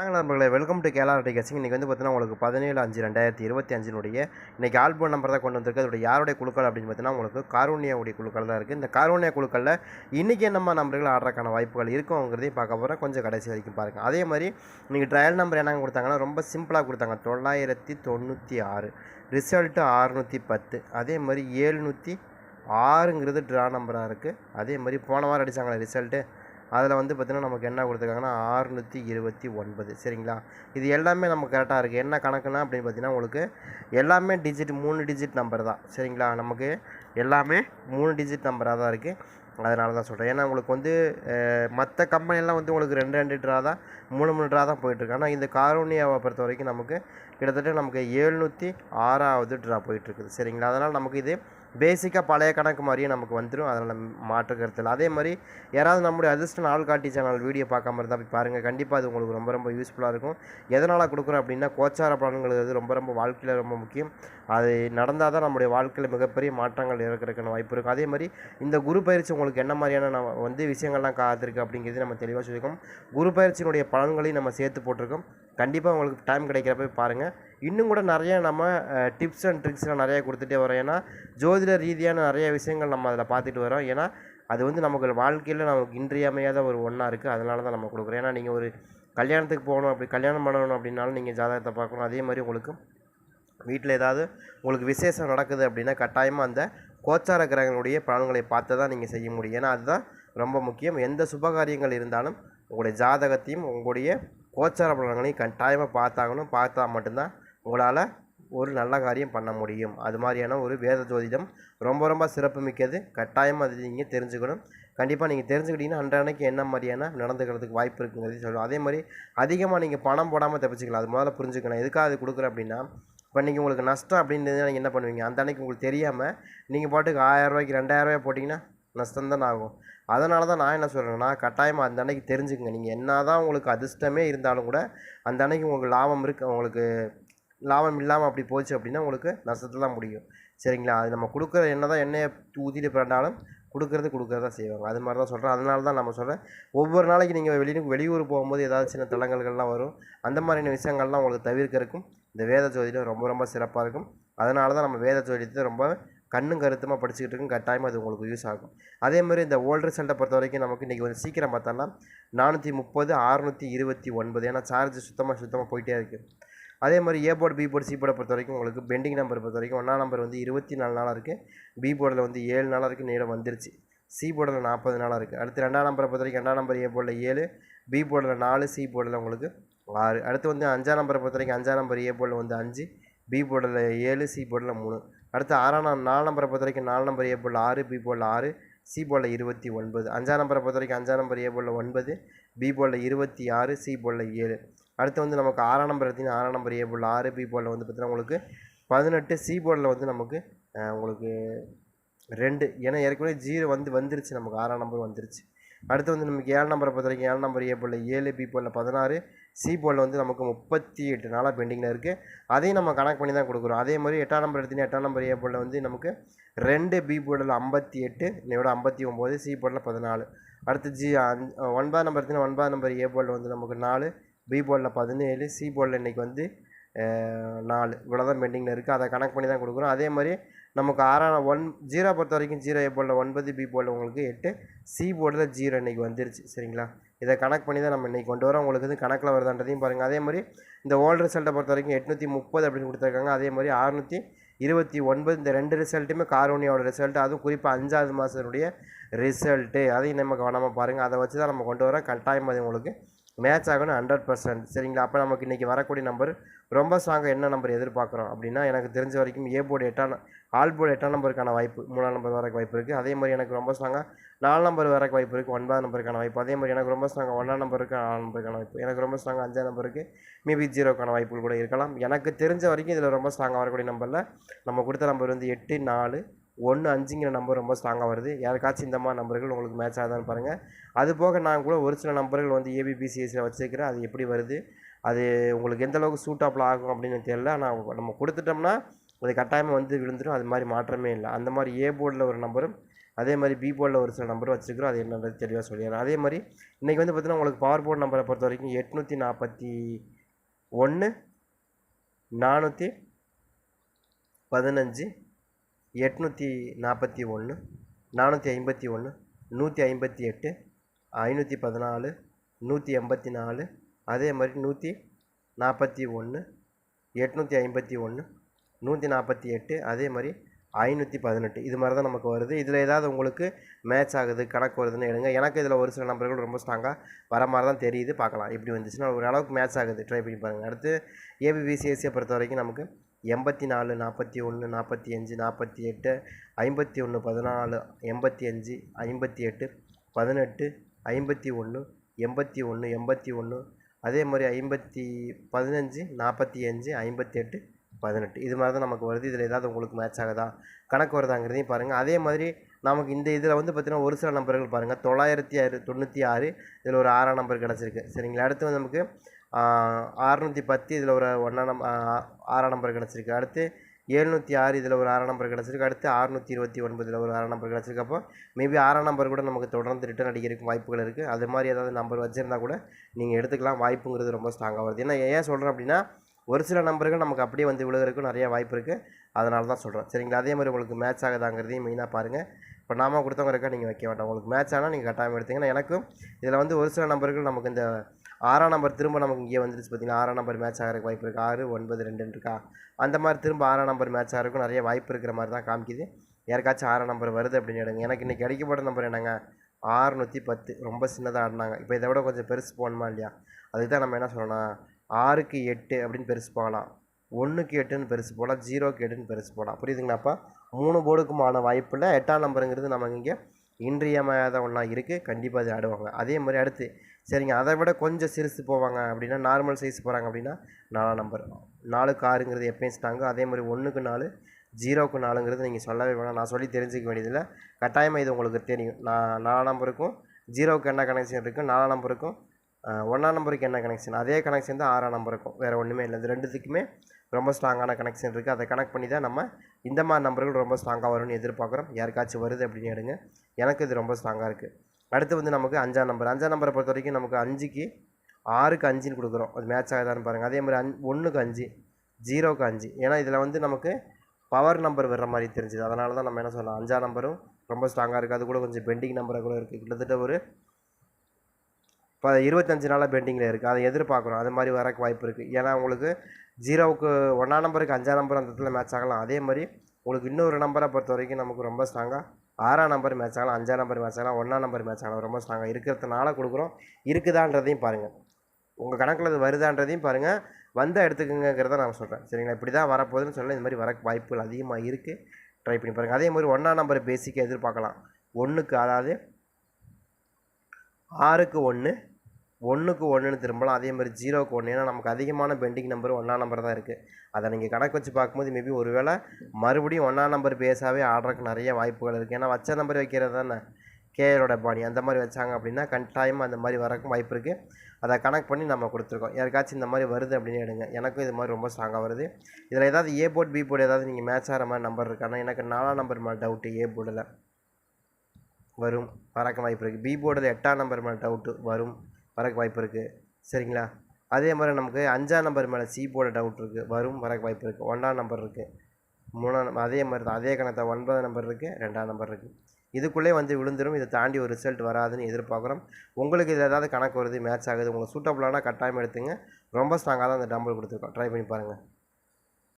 வணக்கம் நண்பர்களே welcome to கேலா கசிங் இன்றைக்கி வந்து பார்த்தீங்கன்னா உங்களுக்கு பதினேழு அஞ்சு ரெண்டாயிரத்தி இருபத்தி அஞ்சினுடைய இன்றைக்கி ஆல்பம் நம்பர் தான் கொண்டு வந்திருக்கு. அதோட யாருடைய குழுக்கள் அப்படின்னு பார்த்தீங்கன்னா உங்களுக்கு காரூணியாவுடைய குழுக்கள் தான் இருக்குது இந்த காரோனியா குழுக்களில் இன்றைக்கி என்னம்மா நம்பர்கள் ஆடுறதுக்கான வாய்ப்புகள் இருக்குங்கிறதையும் பார்க்க போகிறேன் கொஞ்சம் கடைசி வரைக்கும் பாருங்கள் அதே மாதிரி இன்றைக்கி ட்ரையல் நம்பர் என்னங்க கொடுத்தாங்கன்னா ரொம்ப சிம்பிளாக கொடுத்தாங்க. தொள்ளாயிரத்தி தொண்ணூற்றி ஆறு. ரிசல்ட்டு அறுநூற்றி பத்து. அதே மாதிரி ஏழ்நூற்றி ஆறுங்கிறது ட்ரா நம்பராக இருக்குது அதே மாதிரி போன வாரம் அடித்தாங்களே ரிசல்ட்டு அதில் வந்து பார்த்திங்கன்னா நமக்கு என்ன கொடுத்துருக்காங்கன்னா ஆறுநூற்றி இருபத்தி ஒன்பது. சரிங்களா? இது எல்லாமே நமக்கு கரெக்டாக இருக்குது என்ன கணக்குனா அப்படின்னு பார்த்தீங்கன்னா உங்களுக்கு எல்லாமே டிஜிட் மூணு டிஜிட் நம்பர் தான். சரிங்களா? நமக்கு எல்லாமே மூணு டிஜிட் நம்பராக தான் இருக்குது அதனால தான் சொல்கிறேன் ஏன்னா உங்களுக்கு வந்து மற்ற கம்பெனிலாம் வந்து உங்களுக்கு ரெண்டு ரெண்டு ட்ரா தான் மூணு மூணு ட்ரா தான் போயிட்டுருக்கு ஆனால் இந்த காரோனியாவை பொறுத்த வரைக்கும் நமக்கு கிட்டத்தட்ட நமக்கு எழுநூற்றி ஆறாவது ட்ரா போயிட்டுருக்குது சரிங்களா? அதனால் நமக்கு இது பேசிக்காக பழைய கணக்கு மாதிரியே நமக்கு வந்துடும் அதில் மாற்றுக்கிறது இல்லை. அதே மாதிரி யாராவது நம்முடைய அதிர்ஷ்ட நாள் காட்டி சேனல் வீடியோ பார்க்காம இருந்தால் போய் பாருங்கள் கண்டிப்பாக அது உங்களுக்கு ரொம்ப ரொம்ப யூஸ்ஃபுல்லாக இருக்கும். எதனால் கொடுக்குறோம் அப்படின்னா கோச்சார பலன்கிறது ரொம்ப ரொம்ப வாழ்க்கையில் ரொம்ப முக்கியம். அது நடந்தால் தான் நம்முடைய வாழ்க்கையில் மிகப்பெரிய மாற்றங்கள் இருக்கிறதுக்கான வாய்ப்பு இருக்கும். அதே மாதிரி இந்த குரு பயிற்சி உங்களுக்கு என்ன மாதிரியான நம்ம வந்து விஷயங்கள்லாம் காத்திருக்கு அப்படிங்கிறது நம்ம தெளிவாக சொல்லியிருக்கோம். குரு பயிற்சியினுடைய பலன்களையும் நம்ம சேர்த்து போட்டிருக்கோம். கண்டிப்பாக உங்களுக்கு டைம் கிடைக்கிறப்ப பாருங்கள் இன்னும் கூட நிறைய நம்ம டிப்ஸ் அண்ட் ட்ரிக்ஸ்லாம் நிறைய கொடுத்துட்டே வரோம். ஏன்னா ஜோதிட ரீதியான நிறைய விஷயங்கள் நம்ம அதில் பார்த்துட்டு வரோம். ஏன்னா அது வந்து நமக்கு வாழ்க்கையில் நமக்கு இன்றியமையாத ஒரு ஒன்றா இருக்குது அதனால தான் நம்ம கொடுக்குறோம். ஏன்னா நீங்கள் ஒரு கல்யாணத்துக்கு போகணும் அப்படி கல்யாணம் பண்ணணும் அப்படின்னாலும் நீங்கள் ஜாதகத்தை பார்க்கணும். அதே மாதிரி உங்களுக்கு வீட்டில் ஏதாவது உங்களுக்கு விசேஷம் நடக்குது அப்படின்னா கட்டாயமாக அந்த கோச்சார கிரகங்களுடைய பலன்களை பார்த்து தான் நீங்கள் செய்ய முடியும். ஏன்னா அதுதான் ரொம்ப முக்கியம். எந்த சுபகாரியங்கள் இருந்தாலும் உங்களுடைய ஜாதகத்தையும் உங்களுடைய கோச்சார பலன்களையும் கட்டாயமாக பார்த்தாகணும். பார்த்தா மட்டும்தான் உங்களால் ஒரு நல்ல காரியம் பண்ண முடியும். அது மாதிரியான ஒரு வேத ஜோதிடம் ரொம்ப ரொம்ப சிறப்பு மிக்கது. கட்டாயமாக அது நீங்கள் தெரிஞ்சுக்கணும். கண்டிப்பாக நீங்கள் தெரிஞ்சுக்கிட்டீங்கன்னா அன்றைக்கு என்ன மாதிரியான நடந்துக்கிறதுக்கு வாய்ப்பு இருக்குங்கிறது சொல்லுவோம் அதே மாதிரி அதிகமாக நீங்கள் பணம் போடாமல் தப்பிச்சுக்கலாம். அது முதல்ல புரிஞ்சுக்கணும். எதுக்காக அது கொடுக்குறேன் அப்படின்னா இப்போ நீங்கள் உங்களுக்கு நஷ்டம் அப்படின்றது நீங்கள் என்ன பண்ணுவீங்க? அந்த அன்றைக்கி உங்களுக்கு தெரியாமல் நீங்கள் பாட்டுக்கு ஆயிரரூவாய்க்கு ரெண்டாயிரரூபாய் போட்டிங்கன்னா நஷ்டம் தான் ஆகும். அதனால தான் நான் என்ன சொல்கிறேன்னா கட்டாயமாக அந்த அன்னைக்கு தெரிஞ்சுக்கங்க. நீங்கள் என்ன தான் உங்களுக்கு அதிர்ஷ்டமே இருந்தாலும் கூட அந்த அன்னைக்கு உங்களுக்கு லாபம் இருக்குது உங்களுக்கு லாபம் இல்லாமல் அப்படி போச்சு அப்படின்னா உங்களுக்கு நஷ்டத்தில் தான் முடியும். சரிங்களா? அது நம்ம கொடுக்குற என்ன தான் எண்ணெயை ஊற்றிட்டு பிறண்டாலும் கொடுக்குறது கொடுக்குறதா செய்வாங்க. அது மாதிரி தான் சொல்கிறேன் அதனால தான் நம்ம சொல்கிறேன் ஒவ்வொரு நாளைக்கு நீங்கள் வெளியூ வெளியூர் போகும்போது ஏதாவது சின்ன தளங்கல்கள்லாம் வரும். அந்த மாதிரியான விஷயங்கள்லாம் உங்களுக்கு தவிர்க்கிறதுக்கும் இந்த வேத ஜோதிடம் ரொம்ப ரொம்ப சிறப்பாக இருக்கும். அதனால தான் நம்ம வேத ஜோதிடத்தை ரொம்ப கண்ணும் கருத்துமாக படிச்சுக்கிட்டு இருக்கும். கட்டாயமாக அது உங்களுக்கு யூஸ் ஆகும். அதே மாதிரி இந்த ஓல்டு ரிசல்ட்டை பொறுத்த வரைக்கும் நமக்கு இன்றைக்கி கொஞ்சம் சீக்கிரம் பார்த்தோம்னா நானூற்றி முப்பது அறுநூற்றி இருபத்தி ஒன்பது. ஏன்னா சார்ஜ் சுத்தமாக சுத்தமாக போயிட்டே இருக்குது அதே மாதிரி A board B board C போர்டை பொறுத்த வரைக்கும் உங்களுக்கு பெண்டிங் நம்பர் பொறுத்த வரைக்கும் ஒன்றா நம்பர் வந்து இருபத்தி நாலு நாளாக இருக்குது பி போர்டில் வந்து ஏழு நாளாக இருக்குது நேரம் வந்துருச்சு. சி போர்டில் நாற்பது நாளாக இருக்குது அடுத்து ரெண்டாம் நம்பரை பொறுத்த வரைக்கும் ரெண்டாம் நம்பர் ஏ போர்டில் ஏழு பி போர்டில் நாலு சி போர்டில் உங்களுக்கு ஆறு. அடுத்து வந்து அஞ்சாம் நம்பரை பொறுத்த வரைக்கும் அஞ்சாம் நம்பர் ஏ போர்டில் வந்து அஞ்சு பி போர்டில் ஏழு சி போர்டில் மூணு. அடுத்து ஆறாம் நாலு நம்பரை பொறுத்த வரைக்கும் நாலு நம்பர் ஏ போர்டில் ஆறு பி போர்டில் ஆறு சி போர்டில் இருபத்தி ஒன்பது. அஞ்சாம் நம்பரை பொறுத்த வரைக்கும் அஞ்சாம் நம்பர் ஏ போர்டில் ஒன்பது பி போர்டில் இருபத்தி ஆறு சி போர்டில் ஏழு. அடுத்து வந்து நமக்கு ஆறாம் நம்பர் எடுத்திங்கன்னா ஆறாம் நம்பர் ஏ போர்டில் ஆறு பி போர்டில் வந்து பார்த்திங்கன்னா உங்களுக்கு பதினெட்டு சி போர்டில் வந்து நமக்கு உங்களுக்கு ரெண்டு. ஏன்னா ஏற்கனவே ஜீரோ வந்து வந்துருச்சு நமக்கு ஆறாம் நம்பர் வந்துருச்சு. அடுத்து வந்து நமக்கு ஏழு நம்பரை பொறுத்த வரைக்கும் ஏழு நம்பர் ஏ போர்டில் ஏழு பி போர்டில் பதினாறு சி போர்டில் வந்து நமக்கு முப்பத்தி எட்டு நாளாக பெண்டிங்கில் இருக்குது அதையும் நம்ம கணக்கு பண்ணி தான் கொடுக்குறோம். அதே மாதிரி எட்டாம் நம்பர் எடுத்திங்கன்னா எட்டாம் நம்பர் ஏ போர்டில் வந்து நமக்கு ரெண்டு பி போர்டில் ஐம்பத்தி எட்டு இதோட ஐம்பத்தி ஒம்பது சி போர்டில் பதினாலு. அடுத்து ஜி ஒன்பதாம் நம்பர் எடுத்திங்கன்னா ஒன்பதாம் நம்பர் ஏ போர்டில் வந்து நமக்கு நாலு பி போர்டில் பதினேழு சி போர்டில் இன்றைக்கி வந்து நாலு. இவ்வளோ தான் பெண்டிங்கில் இருக்குது அதை கணக்கு பண்ணி தான் கொடுக்குறோம். அதே மாதிரி நமக்கு ஆறாம் ஒன் ஜீரோ பொறுத்த வரைக்கும் ஜீரோ ஏ போர்டில் ஒன்பது பி போர்டில் உங்களுக்கு எட்டு சி போர்டில் ஜீரோ இன்றைக்கி வந்துருச்சு. சரிங்களா? இதை கணக்கு பண்ணி தான் நம்ம இன்றைக்கி கொண்டு வரோம். உங்களுக்கு வந்து கணக்கில் வருதான்றதையும் பாருங்கள் அதே மாதிரி இந்த ஓல்டு ரிசல்ட்டை பொறுத்த வரைக்கும் எட்நூற்றி முப்பது அப்படின்னு கொடுத்துருக்காங்க. அதே மாதிரி அறுநூற்றி இருபத்தி ஒன்பது இந்த ரெண்டு ரிசல்ட்டுமே காரோனியோட ரிசல்ட் அதுவும் குறிப்பாக அஞ்சாவது மாதத்துடைய ரிசல்ட்டு அதையும் நம்ம கவனமாக பாருங்கள் அதை வச்சு தான் நம்ம கொண்டு வரோம். கட்டாயம் அது உங்களுக்கு மேட்ச் ஆகணும் ஹண்ட்ரட் பர்சன்ட் சரிங்களா? அப்போ நமக்கு இன்றைக்கி வரக்கூடிய நம்பர் ரொம்ப ஸ்ட்ராங்காக என்ன நம்பர் எதிர்பார்க்குறோம் அப்படின்னா எனக்கு தெரிஞ்ச வரைக்கும் ஏ போர்டு எட்டாம் ஆல் போர்டு எட்டாம் நம்பருக்கான வாய்ப்பு மூணாம் நம்பர் வரக்கு வாய்ப்பு இருக்குது அதே மாதிரி எனக்கு ரொம்ப ஸ்ட்ராங்காக நாலு நம்பர் வரக்கு வாய்ப்பு இருக்குது ஒன்பதாம் நம்பருக்கான வாய்ப்பு. அதே மாதிரி எனக்கு ரொம்ப ஸ்ட்ராங்காக ஒன்றாம் நம்பருக்கு நாலு நம்பருக்கான வாய்ப்பு. எனக்கு ரொம்ப ஸ்ட்ராங்காக அஞ்சாம் நம்பருக்கு மேபி ஜீரோக்கான வாய்ப்புகள் கூட இருக்கலாம். எனக்கு தெரிஞ்ச வரைக்கும் இதில் ரொம்ப ஸ்ட்ராங்காக வரக்கூடிய நம்பரில் நம்ம கொடுத்த நம்பர் வந்து எட்டு நாலு ஒன்று அஞ்சுங்கிற நம்பர் ரொம்ப ஸ்ட்ராங்காக வருது. யாருக்காச்சும் இந்த மாதிரி நம்பர்கள் உங்களுக்கு மேட்ச் ஆகுதான்னு பாருங்கள் அது போக நான் கூட ஒரு சில நம்பர்கள் வந்து ஏபிபிசிஎஸில் வச்சுருக்கிறேன். அது எப்படி வருது? அது உங்களுக்கு எந்த அளவுக்கு சூட்டாப்பில் ஆகும் அப்படின்னு தெரியல. ஆனால் நம்ம கொடுத்துட்டோம்னா அது கட்டாயமாக வந்து விழுந்துடும் அது மாதிரி மாற்றமே இல்லை. அந்த மாதிரி ஏ போர்டில் ஒரு நம்பரும் அதே மாதிரி பி போர்டில் ஒரு சில நம்பர் வச்சுருக்கிறோம். அது என்னன்றது தெளிவாக சொல்லிடுறேன். அதே மாதிரி இன்றைக்கி வந்து பார்த்தீங்கன்னா உங்களுக்கு பவர் போர்டு நம்பரை பொறுத்த வரைக்கும் எட்நூற்றி நாற்பத்தி ஒன்று நானூற்றி பதினஞ்சு எட்நூற்றி நாற்பத்தி ஒன்று நானூற்றி ஐம்பத்தி ஒன்று நூற்றி ஐம்பத்தி எட்டு ஐநூற்றி பதினாலு நூற்றி எண்பத்தி நாலு அதே மாதிரி நூற்றி நாற்பத்தி ஒன்று எட்நூற்றி ஐம்பத்தி ஒன்று நூற்றி நாற்பத்தி எட்டு அதே மாதிரி ஐநூற்றி பதினெட்டு. இது மாதிரி தான் நமக்கு வருது. இதில் ஏதாவது உங்களுக்கு மேட்ச் ஆகுது கணக்கு வருதுன்னு எடுங்க. எனக்கு இதில் ஒரு சில நம்பர்கள் ரொம்ப ஸ்ட்ராங்காக வர மாதிரி தான் தெரியுது. பார்க்கலாம். இப்படி வந்துச்சுன்னா ஒரு அளவுக்கு மேட்ச் ஆகுது. ட்ரை பண்ணி பாருங்கள் அடுத்து ஏபிபிசிஎஸ்சியை பொறுத்த வரைக்கும் நமக்கு எண்பத்தி நாலு நாற்பத்தி ஒன்று நாற்பத்தி அஞ்சு நாற்பத்தி எட்டு ஐம்பத்தி ஒன்று பதினாலு எண்பத்தி அஞ்சு ஐம்பத்தி எட்டு பதினெட்டு ஐம்பத்தி ஒன்று எண்பத்தி ஒன்று எண்பத்தி ஒன்று அதே மாதிரி ஐம்பத்தி பதினஞ்சு நாற்பத்தி அஞ்சு ஐம்பத்தி எட்டு பதினெட்டு. இது மாதிரி தான் நமக்கு வருது. இதில் ஏதாவது உங்களுக்கு மேட்ச் ஆகுதா? கணக்கு வருதாங்கிறதையும் பாருங்கள் அதே மாதிரி நமக்கு இந்த இதில் வந்து பார்த்திங்கன்னா ஒரு சில நம்பர்கள் பாருங்கள் தொள்ளாயிரத்தி ஆறு தொண்ணூற்றி ஆறு இதில் ஒரு ஆறாம் நம்பர் கிடச்சிருக்கு. சரிங்களா? அடுத்து வந்து நமக்கு அறநூற்றி பத்து இதில் ஒரு ஒன்றா நம் ஆறாம் நம்பர் கிடச்சிருக்கு. அடுத்து ஏழ்நூற்றி ஆறு இதில் ஒரு ஆறாம் நம்பர் கிடச்சிருக்கு. அடுத்து அறுநூற்றி இருபத்தி ஒன்பதில் ஒரு ஆறாம் நம்பர் கிடச்சிருக்கு. அப்போ மேபி ஆறாம் நம்பர் கூட நமக்கு தொடர்ந்து ரிட்டர்ன் அடிக்கிறதுக்கு வாய்ப்புகள் இருக்குது அது மாதிரி ஏதாவது நம்பர் வச்சுருந்தா கூட நீங்கள் எடுத்துக்கலாம். வாய்ப்புங்கிறது ரொம்ப ஸ்ட்ராங்காக வருது. ஏன்னா ஏன் சொல்கிறேன் அப்படின்னா ஒரு சில நம்பர்கள் நமக்கு அப்படியே வந்து விழுகிறதுக்கும் நிறைய வாய்ப்பு இருக்குது அதனால தான் சொல்கிறேன் சரிங்களா? அதே மாதிரி உங்களுக்கு மேட்ச் ஆகுதாங்கிறதையும் மெயினாக பாருங்கள் இப்போ நாம கொடுத்தவங்க இருக்கா? நீங்கள் வைக்க வேண்டாம். உங்களுக்கு மேட்ச் ஆனால் நீங்கள் கட்டாயம் எடுத்தீங்கன்னா எனக்கும் இதில் வந்து ஒரு சில நம்பர்கள் நமக்கு இந்த ஆறாம் நம்பர் திரும்ப நமக்கு இங்கே வந்துருச்சு பார்த்தீங்கன்னா ஆறாம் நம்பர் மேட்ச் ஆகிறதுக்கு வாய்ப்பு இருக்குது ஆறு ஒன்பது ரெண்டுன்னு இருக்கா? அந்த மாதிரி திரும்ப ஆறாம் நம்பர் மேட்ச் ஆகிறதுக்கும் நிறைய வாய்ப்பு இருக்கிற மாதிரி தான் காமிக்குது. யாருக்காச்சும் ஆறாம் நம்பர் வருது அப்படின்னு எடுங்க. எனக்கு இன்றைக்கி கிடைக்கப்பட்ட நம்பர் என்னங்க? ஆறுநூற்றி பத்து. ரொம்ப சின்னதாக ஆடினாங்க. இப்போ இதை விட கொஞ்சம் பெருசு போகணுமா இல்லையா? அதுக்கு தான் நம்ம என்ன சொல்லணும்? ஆறுக்கு எட்டு அப்படின்னு பெருசு போகலாம். ஒன்றுக்கு எட்டுன்னு பெருசு போகலாம் ஜீரோக்கு எட்டுன்னு பெருசு போகலாம் புரியுதுங்களாப்பா? மூணு போர்டுக்குமான வாய்ப்பில் எட்டாம் நம்பருங்கிறது நமக்கு இங்கே இன்றியமையாத ஒன்றா இருக்குது கண்டிப்பாக அது ஆடுவாங்க. அதே மாதிரி அடுத்து சரிங்க. அதை விட கொஞ்சம் சிறுசு போவாங்க அப்படின்னா நார்மல் சைஸ் போகிறாங்க அப்படின்னா நாலாம் நம்பர் நாலுக்கு ஆறுங்கிறது எப்பயும் ஸ்ட்ராங்கு அதே மாதிரி ஒன்றுக்கு நாலு ஜீரோக்கு நாலுங்கிறது நீங்கள் சொல்லவே வேணாம். நான் சொல்லி தெரிஞ்சிக்க வேண்டியதில்லை. கட்டாயமாக இது உங்களுக்கு தெரியும். நான் நாலாம் நம்பருக்கும் ஜீரோவுக்கு என்ன கனெக்ஷன் இருக்குது நாலாம் நம்பருக்கும் ஒன்றாம் நம்பருக்கு என்ன கனெக்ஷன் அதே கனெக்ஷன் தான் ஆறாம் நம்பருக்கும் வேறு ஒன்றுமே இல்லை. இது ரெண்டுத்துக்குமே ரொம்ப ஸ்ட்ராங்கான கனெக்ஷன் இருக்குது அதை கனெக்ட் பண்ணி தான் நம்ம இந்த மாதிரி நம்பர்கள் ரொம்ப ஸ்ட்ராங்காக வரும்னு எதிர்பார்க்குறோம். யாருக்காச்சும் வருது அப்படின்னு எடுங்க. எனக்கு இது ரொம்ப ஸ்ட்ராங்காக இருக்குது அடுத்து வந்து நமக்கு அஞ்சாம் நம்பர் அஞ்சாம் நம்பரை பொறுத்த வரைக்கும் நமக்கு அஞ்சுக்கு ஆறுக்கு அஞ்சுன்னு கொடுக்குறோம். அது மேட்ச் ஆகுதான்னு பாருங்கள் அதே மாதிரி அஞ் ஒன்றுக்கு அஞ்சு ஜீரோக்கு அஞ்சு. ஏன்னா இதில் வந்து நமக்கு பவர் நம்பர் வர்ற மாதிரி தெரிஞ்சுது. அதனால தான் நம்ம என்ன சொல்லலாம்? அஞ்சாம் நம்பரும் ரொம்ப ஸ்ட்ராங்காக இருக்குது அது கூட கொஞ்சம் பெண்டிங் நம்பராக கூட இருக்குது கிட்டத்தட்ட ஒரு இப்போ இருபத்தஞ்சு நாளாக பெண்டிங்கில் இருக்குது அதை எதிர்பார்க்குறோம். அது மாதிரி வரக்கு வாய்ப்பு இருக்குது ஏன்னா உங்களுக்கு ஜீரோவுக்கு ஒன்றாம் நம்பருக்கு அஞ்சாம் நம்பர் அந்த இடத்துல மேட்ச் ஆகலாம். அதே மாதிரி உங்களுக்கு இன்னொரு நம்பரை பொறுத்த வரைக்கும் நமக்கு ரொம்ப ஸ்ட்ராங்காக ஆறாம் நம்பர் மேட்ச் ஆகலாம் அஞ்சாம் நம்பர் மேட்ச் ஆகலாம் ஒன்றாம் நம்பர் மேட்ச் ஆகலாம். ரொம்ப ஸ்ட்ராங்காக இருக்கிறதுனால கொடுக்குறோம். இருக்குதான்றதையும் பாருங்கள் உங்கள் கணக்கில் அது வருதான்றதையும் பாருங்கள் வந்தால் எடுத்துக்கங்கிறத நான் சொல்கிறேன் சரிங்களா? இப்படி தான் வரப்போகுதுன்னு சொல்ல இந்த மாதிரி வர வாய்ப்புகள் அதிகமாக இருக்குது ட்ரை பண்ணி பாருங்கள் அதே மாதிரி ஒன்றாம் நம்பர் பேசிக்காக எதிர்பார்க்கலாம். ஒன்றுக்கு அதாவது ஆறுக்கு ஒன்று ஒன்றுக்கு ஒன்றுன்னு திரும்பலாம். அதே மாதிரி ஜீரோக்கு ஒன்று ஏன்னா நமக்கு அதிகமான பெண்டிங் நம்பர் ஒன்றாம் நம்பர் தான் இருக்குது அதை நீங்கள் கணக்கு வச்சு பார்க்கும்போது மேபி ஒரு வேளை மறுபடியும் ஒன்றாம் நம்பர் பேஸாகவே ஆடுறதுக்கு நிறைய வாய்ப்புகள் இருக்குது ஏன்னா வச்ச நம்பர் வைக்கிறது தானே? கேஎலோட பாணி அந்த மாதிரி வச்சாங்க அப்படின்னா கட்டாயமாக அந்த மாதிரி வரக்கும் வாய்ப்பு இருக்குது அதை கனெக்ட் பண்ணி நம்ம கொடுத்துருக்கோம். யாருக்காச்சும் இந்த மாதிரி வருது அப்படின்னு எடுங்க. எனக்கும் இது மாதிரி ரொம்ப ஸ்ட்ராங்காக வருது. இதில் ஏதாவது ஏ போர்ட் பி போர்டு ஏதாவது நீங்கள் மேட்ச் ஆகிற மாதிரி நம்பர் இருக்கானா எனக்கு நாலாம் நம்பர் மேலே டவுட்டு ஏ போர்டில் வரும். வரக்க வாய்ப்பு இருக்குது பி போர்டில் எட்டாம் நம்பர் மேலே டவுட்டு வரும். வரக்கு வாய்ப்பு இருக்குது சரிங்களா? அதே மாதிரி நமக்கு அஞ்சாம் நம்பர் மேலே சி போட டவுட் இருக்குது வரும் வரக்கு வாய்ப்பு இருக்குது ஒன்றாம் நம்பர் இருக்குது மூணாம் அதே மாதிரி தான். அதே கணத்தை ஒன்பதாம் நம்பர் இருக்குது ரெண்டாம் நம்பர் இருக்குது இதுக்குள்ளே வந்து விழுந்துடும் இதை தாண்டி ஒரு ரிசல்ட் வராதுன்னு எதிர்பார்க்குறோம். உங்களுக்கு இதில் ஏதாவது கணக்கு வருது மேட்ச் ஆகுது உங்களுக்கு சூட்டபுளானால் கட்டாயம் எடுத்துங்க. ரொம்ப ஸ்ட்ராங்காக தான் அந்த டம்பிள் கொடுத்துருக்கோம். ட்ரை பண்ணி பாருங்கள்